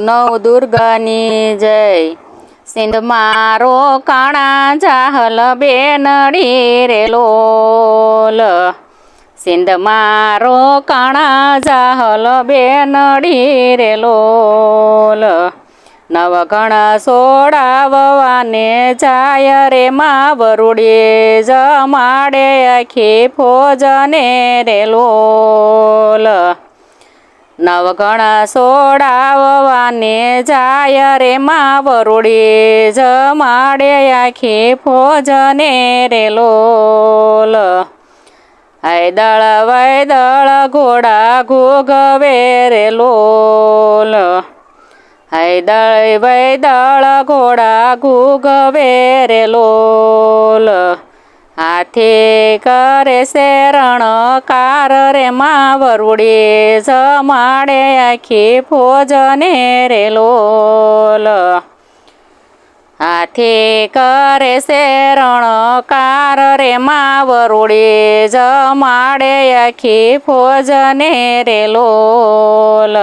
નવ દુર્ગની જય। સિંધ મારો કાણા જાહલ બેનડી રે લોલ। સિંધ મારો કાણા જાહલ બેનડી રે લોલ। નવગણ સોડાવવાને જાય રે મા વરુડી જમાડે આખી ફોજને રે લોલ। નવગણ સોડાવવાને જાય રે મા વરુડી, જમાડે આખી ફોજને રે લોલ. હૈદળ વૈદળ ઘોડા ઘોગવે રે લોલ. હૈદળ વૈદળ ઘોડા ઘોગવે રે લોલ. હાથી કરે શેરણ કાર રે મા વરુડી જમાડે આખી ફોજને રે લોલ. હાથે કરે શેરણ કાર રે મા વરુડી જમાડે આખી ફોજને રે લોલ.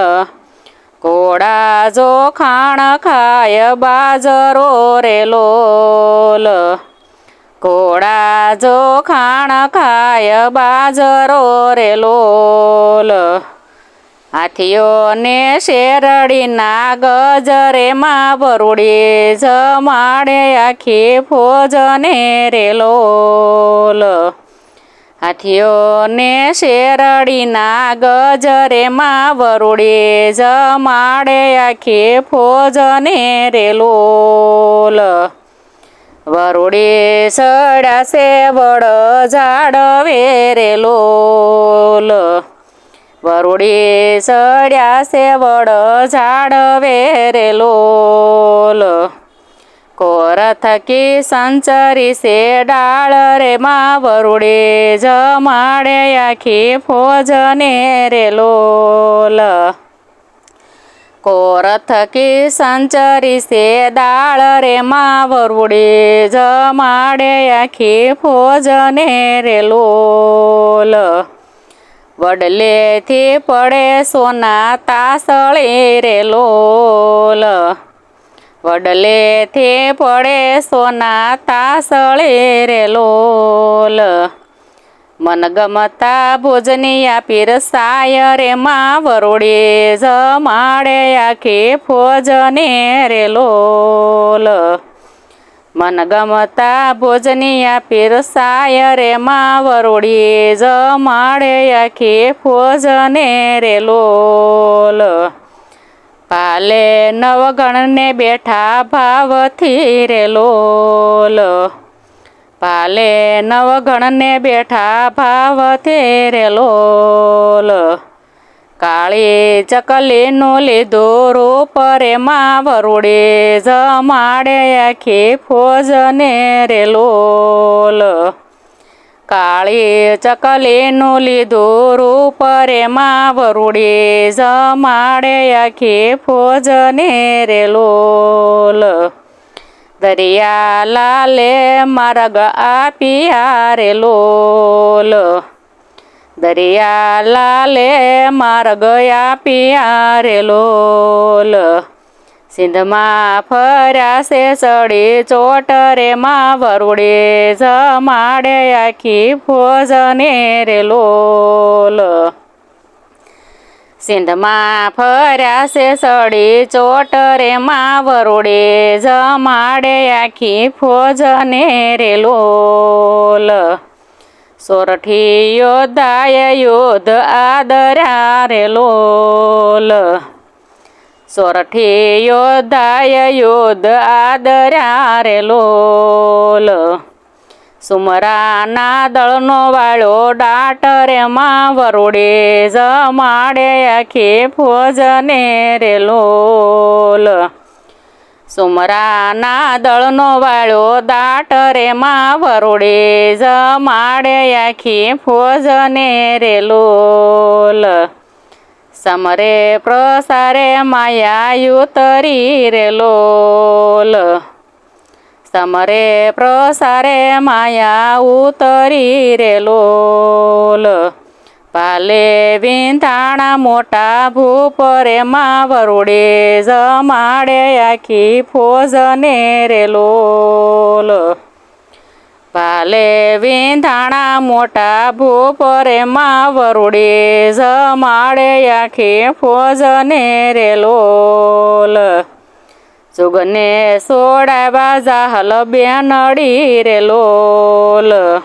ઘોડા જો ખાણ ખાય બાજરો રે લોલ. ઘોડા જો ખાણ ખાય બાજરો રે લોલ. હાથીઓને શેરડીના ગજરે માં વરુડી જમાડે આખી ફોજને રે લોલ. હાથીઓને શેરડીના ગજરે માં વરુડી જમાડે આખી ફોજને રે લોલ. વરુડી સડાસે વડ ઝાડવે રે લોલ વરુડી સડ્યા છે વડ ઝાડવે રે લોલ કોર થકી સંચરી છે ડાળ રે માં વરુડી જમાડે આખી ફોજને રે લોલ કોર થકી સંચરી છે દાળ રે માં વરુડી જમાડે આખી ફોજને રે લોલ. વડલેથી પડે સોના તાસળી રે લોલ. વડલેથી પડે સોના તાસળી રે લોલ. મનગમતા ભોજનિયા પીરસાય રે માં વરોડે જમાડે આખી ફોજને રે લોલ મનગમતા ભોજનિયા પીરસાય રે માં વરોડી જમાડે આખી ફોજને રે લોલ પાલે નવગણને બેઠા ભાવથી રે લોલ પાલે નવગણને બેઠા ભાવ રે લોલ કાળી ચકલીનું લીધો રૂપ રે માં વરુડે જમાડે આખી ફોજને રે લોલ કાળી ચકલીનું લીધું રૂપ રે માં વરુડે જમાડે આખી ફોજને રે લોલ દરિયા લાલે માર્ગ આપિયા રે લોલ દરિયા લાલે માર્ગ આપિયા રે લોલ સિંધમાં ફર્યા છે સડી ચોટ રે માં વરુડે જમાડે આખી ફોજને રે લોલ સિંધમાં ફર્યા છે સડી ચોટ રે માં વરુડે જમાડે આખી ફોજને રે લોલ. સોરઠી યોદ્ધાય યોધ આદર્યા રે લોલ. સોરઠી યોદ્ધાય યોધ આદર્યા રે સુમરાના દળનો વાળો ડાટ રે માં વરોડે જમાડે આખી ફોજને રે લોલ સુમરાના દળનો વાળો દાટ રે માં વરોડે જમાડે આખી ફોજને રે લોલ સમરે પ્રસારે માયા યુતરી રે સમરે પ્રસારે માયા ઉતરી રે લોલ પાલે વિંધાણા મોટા ભૂપરે માં વરુડે જમાડે આખી ફોજને રે લોલ પાલે વિંધાણા મોટા ભૂપરે માં વરુડે જમાડે આખી ફોજને રે લોલ સુગને સોડાવા જાહલ બેનડી રે લોલ.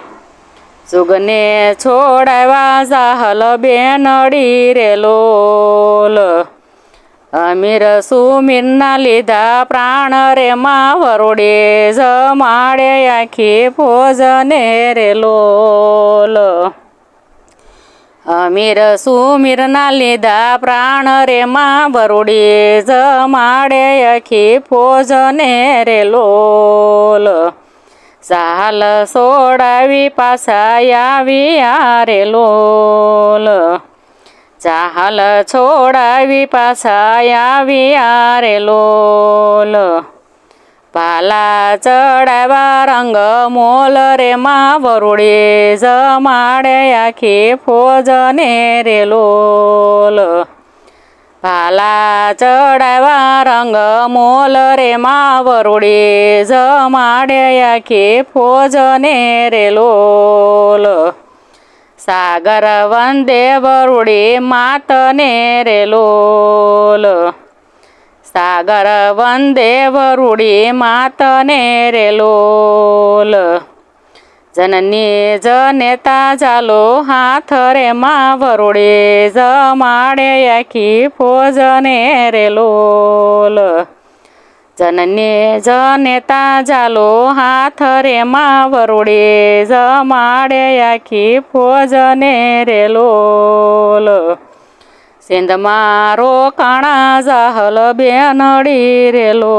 સુગને છોડાવા જાહલ બેનડી રે લોલ. અમીર સુમીરના લીધા પ્રાણ રે વરોડે જમાડે આખી ફોજને રે લોલ. અમીર સુમીરના લીધા પ્રાણ રે માં વરોડે જમાડે આખી ફોજને રે લોલ. સાલ સોડાવી પાછા આવી આરે લોલ. ચાહલ છોડાવી પાછા આવી આરે લોલ. પાલા ચડાવા રંગ મોલ રે માં વરુડે જમાડે આખી ફોજને રે લોલ પાલા ચડાવા રંગ મોલ રે માં વરુડે જમાડે આખી ફોજને રે લોલ સાગર વંદે વરુડે માતને રે લોલ સાગર વંદે વરુડી માતને રે લોલ જનની જનેતા ચાલો હાથ રે માં વરુડે જમાડે આખી ફોજને રે લોલ જનની જનેતા ચાલો હાથ રે માં વરુડે જમાડે આખી ફોજને રે લોલ સિંધ મારો કાણા જાહલ બેનડી રેલો